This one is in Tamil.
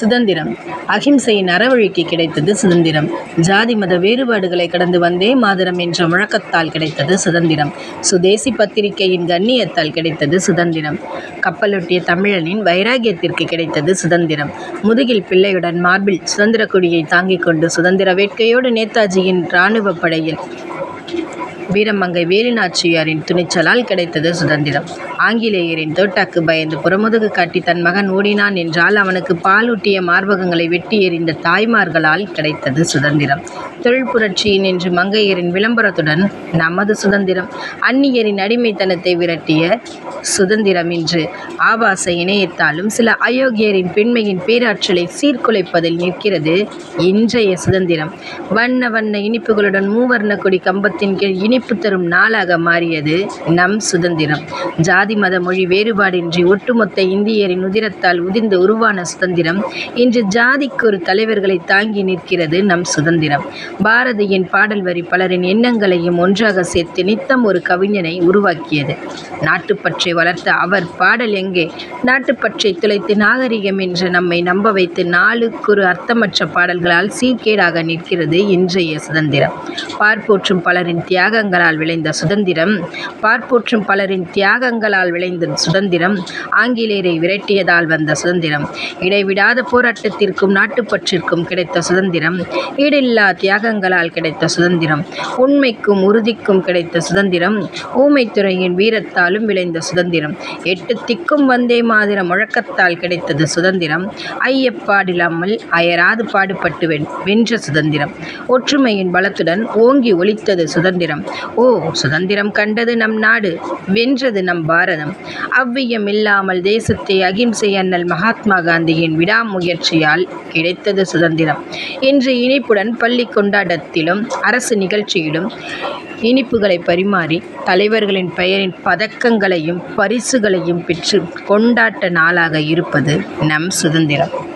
சுதந்திரம். அகிம்சையின் அறவழிக்கு கிடைத்தது சுதந்திரம். ஜாதி மத வேறுபாடுகளை கடந்து வந்தே மாதரம் என்ற முழக்கத்தால் கிடைத்தது சுதந்திரம். சுதேசி பத்திரிகையின் கண்ணியத்தால் கிடைத்தது சுதந்திரம். கப்பலொட்டிய தமிழனின் வைராகியத்திற்கு கிடைத்தது சுதந்திரம். முதுகில் பிள்ளையுடன் மார்பில் சுதந்திர கொடியை தாங்கிக் கொண்டு சுதந்திர வேட்கையோடு நேதாஜியின் இராணுவ படையில் வீரமங்கை வேலுநாச்சியாரின் துணிச்சலால் கிடைத்தது சுதந்திரம். ஆங்கிலேயரின் தோட்டாக்கு பயந்து புறமுதுகு காட்டி தன் மகன் ஓடினான் என்றால் அவனுக்கு பாலூட்டிய மார்பகங்களை வெட்டி எறிந்த தாய்மார்களால் கிடைத்தது சுதந்திரம். தொழில் புரட்சியின் என்று மங்கையரின் விளம்பரத்துடன் நமது சுதந்திரம். அந்நியரின் அடிமைத்தனத்தை விரட்டிய சுதந்திரம் இன்று. ஆபாச இணையத்தாலும் சில அயோக்கியரின் பெண்மையின் பேராற்றலை சீர்குலைப்பதில் நிற்கிறது இன்றைய சுதந்திரம். வண்ண வண்ண இனிப்புகளுடன் மூவர்ண கொடி கம்பத்தின் கீழ் இனிப்பு தரும் நாளாக மாறியது நம் சுதந்திரம். ஜாதி மத மொழி வேறுபாடின்றி ஒட்டுமொத்த இந்தியரின் உதிரத்தால் உதிர்ந்து உருவான சுதந்திரம் இன்று ஜாதிக்கு ஒரு தலைவர்களை தாங்கி நிற்கிறது நம் சுதந்திரம். பாரதியின் பாடல் வரி பலரின் எண்ணங்களையும் ஒன்றாக சேர்த்து நித்தம் ஒரு கவிஞனை உருவாக்கியது. நாட்டுப்பற்றை வளர்த்த அவர் பாடல் எங்கே? நாட்டுப்பற்றை துளைத்து நாகரிகம் என்று நம்மை நம்ப வைத்து நாளுக்கொரு அர்த்தமற்ற பாடல்களால் சீர்கேடாக நிற்கிறது இன்றைய சுதந்திரம். பார்ப்போற்றும் பலரின் தியாகங்களால் விளைந்த சுதந்திரம். பார்ப்போற்றும் பலரின் தியாகங்களால் விளைந்த சுதந்திரம் ஆங்கிலேயரை விரட்டியதால் வந்த சுதந்திரம். இடைவிடாத போராட்டத்திற்கும் நாட்டுப்பற்றிற்கும் கிடைத்த சுதந்திரம். ஈடில்லா தியாகங்களால் கிடைத்த சுதந்திரம். உண்மைக்கும் உறுதிக்கும் கிடைத்த சுதந்திரம். ஊமைத்துறையின் வீரத்தாலும் விளைந்த சுதந்திரம். எட்டு திக்கும் வந்தே மாதிர முழக்கத்தால் கிடைத்தது சுதந்திரம். ஐயப்பாடில்லாமல் அயராது பாடுபட்டு வென்ற சுதந்திரம். ஒற்றுமையின் பலத்துடன் ஓங்கி ஒலித்தது சுதந்திரம். ஓ சுதந்திரம் கண்டது நம் நாடு வென்றது நம் பாரதம் அவ்வியம் இல்லாமல் தேசத்தை அகிம்சை அண்ணல் மகாத்மா காந்தியின் விடாமுயற்சியால் கிடைத்தது சுதந்திரம். இன்று இனிப்புடன் பள்ளி கொண்டாட்டத்திலும் அரசு நிகழ்ச்சியிலும் இனிப்புகளை பரிமாறி தலைவர்களின் பெயரின் பதக்கங்களையும் பரிசுகளையும் பெற்று கொண்டாட்ட நாளாக இருப்பது நம் சுதந்திரம்.